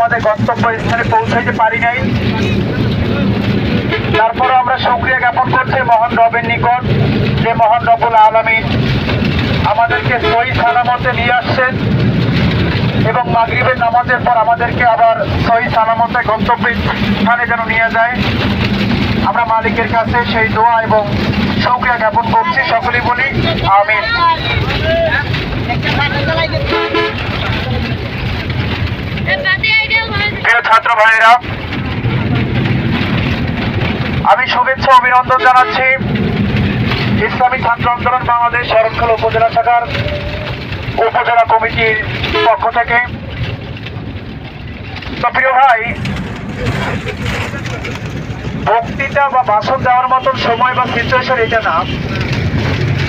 আমাদের গন্তব্য স্থানে পৌঁছাইতে পারি নাই। তারপরে আমরা সক্রিয়া জ্ঞাপন করছি মহান রবের নিকট যে মহান রবুল আলমিন আমাদেরকে সহি সালামতে নিয়ে আসছেন এবং মাগরিবের নামাজের পর আমাদেরকে আবার সহি সালামতে গন্তব্যের স্থানে যেন নিয়ে যায়। আমরা মালিকের কাছে সেই দোয়া এবং সক্রিয় জ্ঞাপন করছি, সকলেই বলি, আমিন। প্রিয় ছাত্র ভাইয়েরা, আমি শুভেচ্ছা, অভিনন্দন জানাচ্ছি ইসলামী ছাত্র আন্দোলন বাংলাদেশ শরণখোলা উপজেলা শাখার উপজেলা কমিটির পক্ষ থেকে। তো প্রিয় ভাই, বক্তৃতা বা ভাষণ দেওয়ার মতন সময় বা সিচুয়েশন এটা না।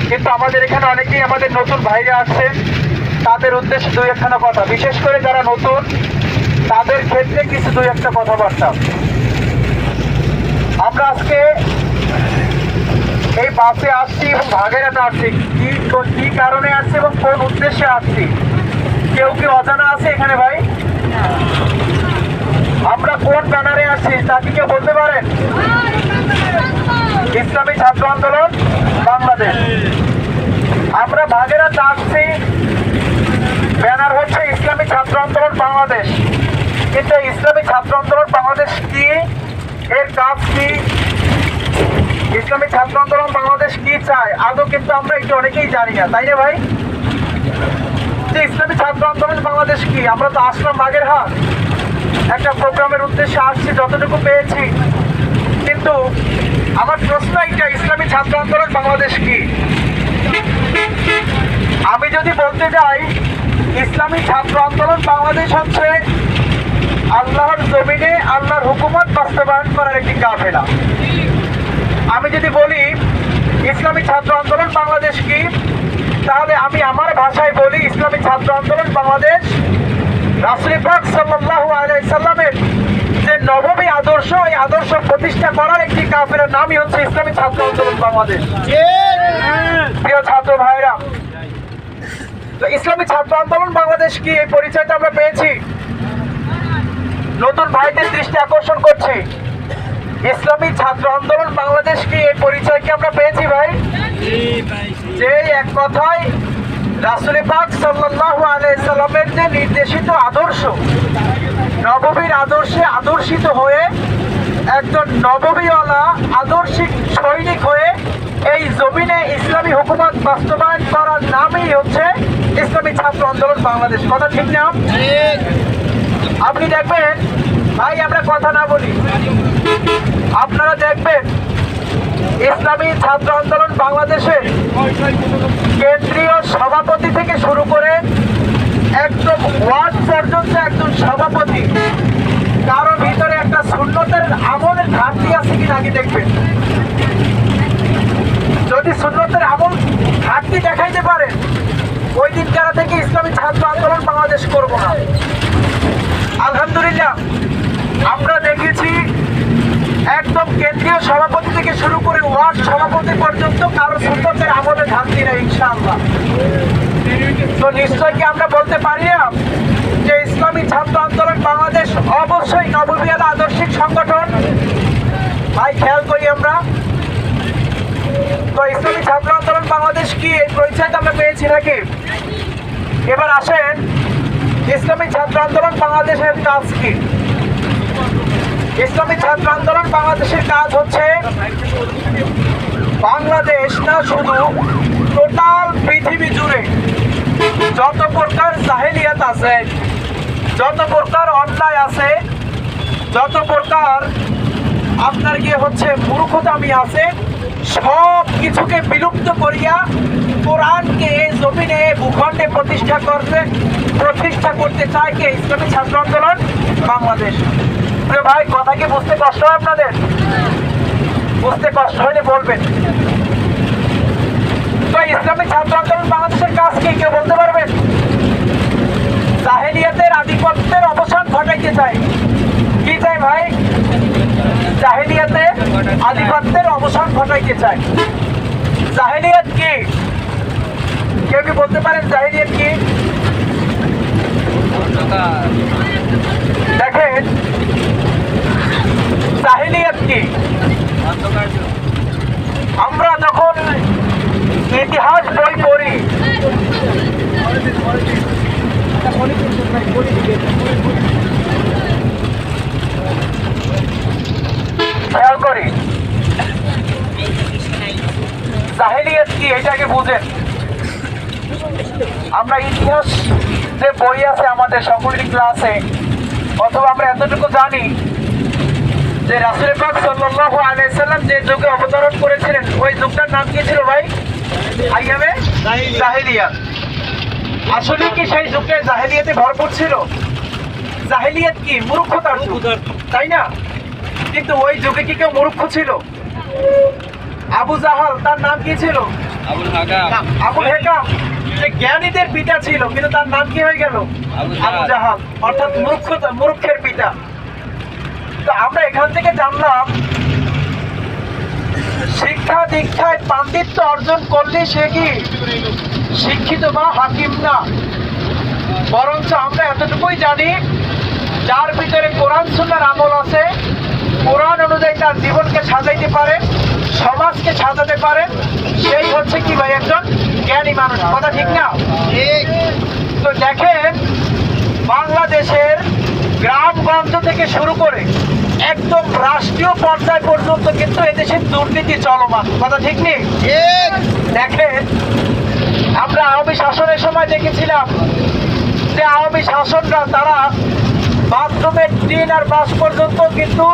কিন্তু আমাদের এখানে অনেকেই আমাদের নতুন ভাইরা আছেন তাদের উদ্দেশ্যে দুই একখানা কথা। বিশেষ করে যারা নতুন তাদের ক্ষেত্রে কিছু দুই একটা কথাবার্তা। আমরা আজকে এই বাসে আসছি এবং ভাগেরাতে আসছি। কি কি কারণে আসছি এবং কোন উদ্দেশ্যে আসছি? কেউ কি অজানা আছে এখানে ভাই? আমরা কোন ব্যানারে আসছি, তা কি কেউ বলতে পারেন? ইসলামী ছাত্র আন্দোলন, বাংলাদেশ। আমরা ভাগেরাতে আসছি, ব্যানার হচ্ছে ইসলামী ছাত্র আন্দোলন, বাংলাদেশ। কিন্তু ইসলামী ছাত্র আন্দোলন বাংলাদেশ কি? এর কাজ কি? ইসলামী ছাত্র আন্দোলন বাংলাদেশ কি চায়? আদৌ কিন্তু আমরা একটু অনেকেই জানি না, তাই না ভাই? যে ইসলামী ছাত্র আন্দোলন বাংলাদেশ কি? আমরা তো আসলাম বাগের হাট একটা প্রোগ্রামের উদ্দেশ্যে আসছি, যতটুকু পেয়েছি। কিন্তু আমার প্রশ্ন এইটা, ইসলামী ছাত্র আন্দোলন বাংলাদেশ কি? আমি যদি বলতে যাই, ইসলামী ছাত্র আন্দোলন বাংলাদেশ হচ্ছে আল্লাহর জমিনে আল্লাহর হুকুমত বাস্তবায়ন করার একটি কাফেলা। আমি যদি বলি, ইসলামী ছাত্র আন্দোলন বাংলাদেশ কি? তাহলে আমি আমার ভাষায় বলি, ইসলামী ছাত্র আন্দোলন বাংলাদেশ রাসুল পাক সাল্লাল্লাহু আলাইহি যে নবমী আদর্শ, এই আদর্শ প্রতিষ্ঠা করার একটি কাফের নামই হচ্ছে ইসলামী ছাত্র আন্দোলন বাংলাদেশ। প্রিয় ছাত্র ভাইরা ইসলামী ছাত্র আন্দোলন বাংলাদেশ কি? এই পরিচয়টা আমরা পেয়েছি। নতুন ভাইদের দৃষ্টি আকর্ষণ করছি। ইসলামী ছাত্র আন্দোলন বাংলাদেশ কি এই পরিচয় কি আমরা পেয়েছি ভাই? যে এক কথায় রাসুল পাক সাল্লাল্লাহু আলাইহি যে নির্দেশিত আদর্শ, নববীর আদর্শে আদর্শিত হয়ে একজন নববীওয়ালা আদর্শিক সৈনিক হয়ে এই জমিনে ইসলামী হুকুমত বাস্তবায়ন করার নামই হচ্ছে ইসলামী ছাত্র আন্দোলন বাংলাদেশ। কথা ঠিক না? আপনি দেখবেন, ভাই, আমরা কথা না বলি। আপনারা দেখবেন, ইসলামী ছাত্র আন্দোলন বাংলাদেশের কেন্দ্রীয় সভাপতি থেকে শুরু করে একদম ওয়ার্ড পর্যন্ত একজন সভাপতি। কারও ভিতরে একটা শূন্যতের আমলের ঘাটতি আছে কিনা আগে দেখবেন। যদি শূন্যতের আমল ঘাটতি দেখাইতে পারে ওই দিন যারা থেকে ইসলামী ছাত্র আন্দোলন বাংলাদেশ করব না। আলহামদুলিল্লাহ। আমরা দেখেছি একদম কেন্দ্রীয় সভাপতি থেকে শুরু করে ওয়ার্ড সভাপতি পর্যন্ত কারও সুন্দরের আমলে ঘাটতি নেই, ইনশাআল্লাহ। তো নিশ্চয় কি আমরা বলতে পারি না যে ইসলামী ছাত্র আন্দোলন বাংলাদেশ অবশ্যই নববিয়াল আদর্শিক সংগঠন? ভাই, খেয়াল করি আমরা। তো ইসলামী ছাত্র আন্দোলন বাংলাদেশ কি এই পরিচয়টা আমরা পেয়েছি নাকি? এবার আসেন। ইসলামী ছাত্র আন্দোলন বাংলাদেশের কাজ কি? ইসলামী ছাত্র আন্দোলন বাংলাদেশের কাজ হচ্ছে বাংলাদেশ না শুধু টোটাল পৃথিবী জুড়ে যত প্রকার জাহেলিয়াত আছে, যত প্রকার অন্যায় আছে, যত প্রকার আপনার গিয়ে হচ্ছে মূর্খতামি আছে সব কিছুকে বিলুপ্ত করিয়া কোরআনকে এই জমিনে, ভূখণ্ডে প্রতিষ্ঠা করতে প্রতিষ্ঠা করতে চায় কে? ইসলামী ছাত্র আন্দোলন, বাংলাদেশ। ভাই, কথা কি বুঝতে কষ্ট হয় আপনাদের? বুঝতে কষ্ট হলে বলবেন। ইসলামী ছাত্র আন্দোলন বাংলাদেশের কাজ কি? কেউ বলতে পারবেন? জাহেলিয়াতের আধিপত্যের অবসান ঘটাইতে চাই কি চাই ভাই? জাহেলিয়াতে আধিপত্যের অবসান ঘটাইতে চায় জাহেলিয়াত কি? কেউ কি বলতে পারেন জাহেলিয়াত কি? দেখেন, জাহেলিয়াত কি? আমরা যখন ইতিহাস বই পড়ি পলিটিক্স খেয়াল করি। জাহেলিয়াত কি এটাকে বুঝেন? আমরা ইতিহাস যে বই আছে আমাদের সকলের ক্লাসে অথবা আমরা এতটুকু জানি যে রাসুল পাক সাল্লাল্লাহু আলাইহি সাল্লাম যে যুগে অবতরণ করেছিলেন ওই যুগটার নাম কি ছিল ভাই? আইয়ামে জাহেলিয়াত। আসলে কি সেই যুগে জাহেলিয়াতে ভরপুর ছিল? জাহেলিয়াত কি? মূর্খতার যুগ। তাই না? কিন্তু ওই যুগে কি কেউ মূর্খ ছিল? আবু জাহাল তার নাম কি ছিল? আবুল হেকাম। যে জ্ঞানীদের পিতা ছিল কিন্তু তার নাম কি হয়ে গেল? আবু জাহাল। অর্থাৎ মূর্খতা মূর্খের পিতা। তো আমরা এখান থেকে জানলাম শিক্ষা দীক্ষায় পাণ্ডিত্য অর্জন করলে সে কি? শিক্ষিত বা হাকিম না। বরঞ্চ আমরা এতটুকুই জানি যার ভিতরে কোরআন সুন্নার আমল আছে কোরআন অনুযায়ী তার জীবনকে সাজাইতে পারে সমাজকে সাজাতে পারে সেই হচ্ছে কি ভাই একজন জ্ঞানী মানুষ। কথা ঠিক না? তো দেখেন বাংলাদেশের গ্রামগঞ্জ থেকে শুরু করে একদম রাষ্ট্রীয় পর্যায় পর্যন্ত কিন্তু এদেশের দুর্নীতি চলমান। কথা ঠিক নেই? দেখেন আমরা আওয়ামী শাসনের সময় দেখেছিলাম যে আওয়ামী শাসনরা তারা বাথরুমের টিন আর বাস পর্যন্ত কিন্তু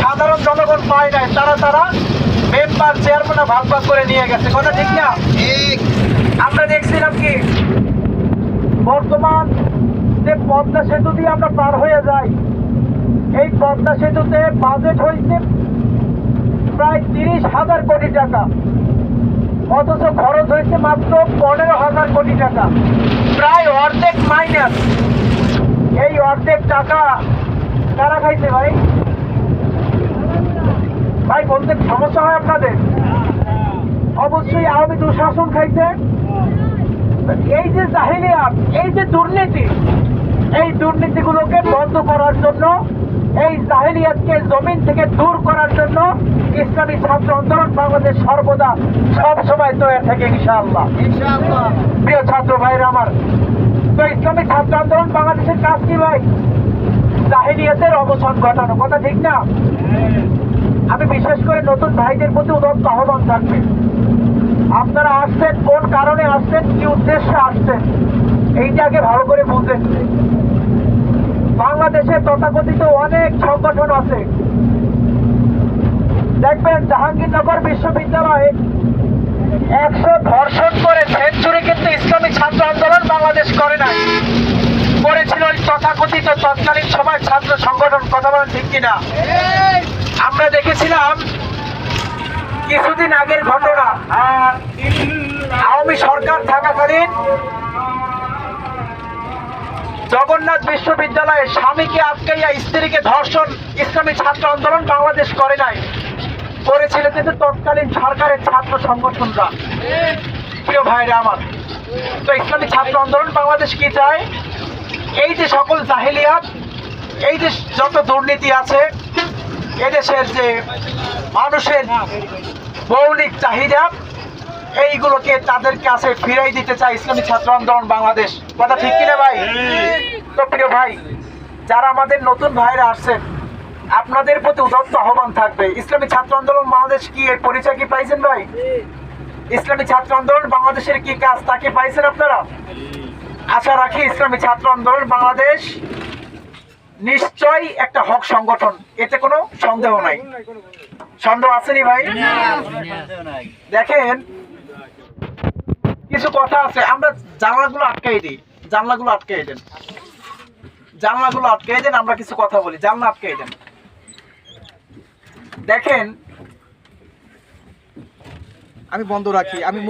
সাধারণ জনগণ পায় নাই তারা তারা মেম্বার চেয়ারম্যান ভাগ ভাগ করে নিয়ে গেছে। কথা ঠিক না? আমরা দেখছিলাম কি বর্তমান যে পদ্মা সেতু দিয়ে আমরা পার হয়ে যাই এই পদ্মা সেতুতে বাজেট হয়েছে প্রায় তিরিশ হাজার কোটি টাকা। অথচ খরচ হয়েছে মাত্র পনেরো হাজার কোটি টাকা। প্রায় অর্ধেক মাইনাস টাকা কারা খাইছে ভাই? ভাই বলতে সমস্যা হয় আপনাদের? অবশ্যই আওয়ামী দুঃশাসন খাইছে। এই যে জাহিলিয়াত এই যে দুর্নীতি এই দুর্নীতিগুলোকে বন্ধ করার জন্য এই জাহিলিয়াতকে জমিন থেকে দূর করার জন্য ইসলামী ছাত্র আন্দোলন বাংলাদেশ সর্বদা সব সময় তৈরি থাকে ইনশাআল্লাহ। প্রিয় ছাত্র ভাইরা আমার তো ইসলামী ছাত্র আন্দোলন বাংলাদেশের কাজ কি ভাই? জাহিলিয়াতের অবসান ঘটানো। কথা ঠিক না? আমি বিশেষ করে নতুন ভাইদের প্রতি উদত্ত আহ্বান থাকবে। আপনারা আসছেন, কোন কারণে আসছেন, কি উদ্দেশ্যে আসছেন এইটাকে ভালো করে বুঝেন বাংলাদেশে তথাকথিত অনেক সংগঠন আছে। দেখবেন, জাহাঙ্গীরনগর বিশ্ববিদ্যালয়ে একশো ধর্ষণ করে, সেঞ্চুরি কিন্তু ইসলামী ছাত্র আন্দোলন বাংলাদেশ করে নাই। করেছিল ওই তথাকথিত তৎকালীন সময় ছাত্র সংগঠন, কথা বলেন ঠিক কিনা? আমরা দেখেছিলাম কিছুদিন আগের ঘটনা। আওয়ামী সরকার থাকাকালীন জগন্নাথ বিশ্ববিদ্যালয়ে স্বামীকে আটকাইয়া স্ত্রীকে ধর্ষণ, ইসলামী ছাত্র আন্দোলন বাংলাদেশ করে নাই। করেছিল কিন্তু তৎকালীন সরকারের ছাত্র সংগঠনরা। প্রিয় ভাইরা আমার, তো ইসলামী ছাত্র আন্দোলন বাংলাদেশ কি চায়? এই যে সকল জাহিলিয়াত, এই যে যত দুর্নীতি আছে, এদেশের যে মানুষের মৌলিক চাহিদা, এইগুলোকে তাদের কাছে ফিরাই দিতে চায় ইসলামী ছাত্র আন্দোলন বাংলাদেশ। কথা ঠিক কিনা ভাই? তো প্রিয় ভাই, যারা আমাদের নতুন ভাইরা আসছেন, আপনাদের প্রতি উদত্ত আহ্বান থাকবে। ইসলামী ছাত্র আন্দোলন বাংলাদেশ কি এর পরিচয় কি পাইছেন ভাই? ইসলামী ছাত্র আন্দোলন বাংলাদেশের কি কাজ তাকে পাইছেন আপনারা? আশা রাখি ইসলামী ছাত্র আন্দোলন বাংলাদেশ নিশ্চয়ই একটা হক সংগঠন। এতে কোনো সন্দেহ নাই। সন্দেহ আসেনি ভাই? দেখেন, কিছু কথা আছে। আমরা জানলাগুলো আটকাই দিই। জানলাগুলো আটকাই দেন। জানলাগুলো আটকাই দেন, আমরা কিছু কথা বলি। জানলা আটকাই দেন। দেখেন, আমি বন্ধ রাখি। আমি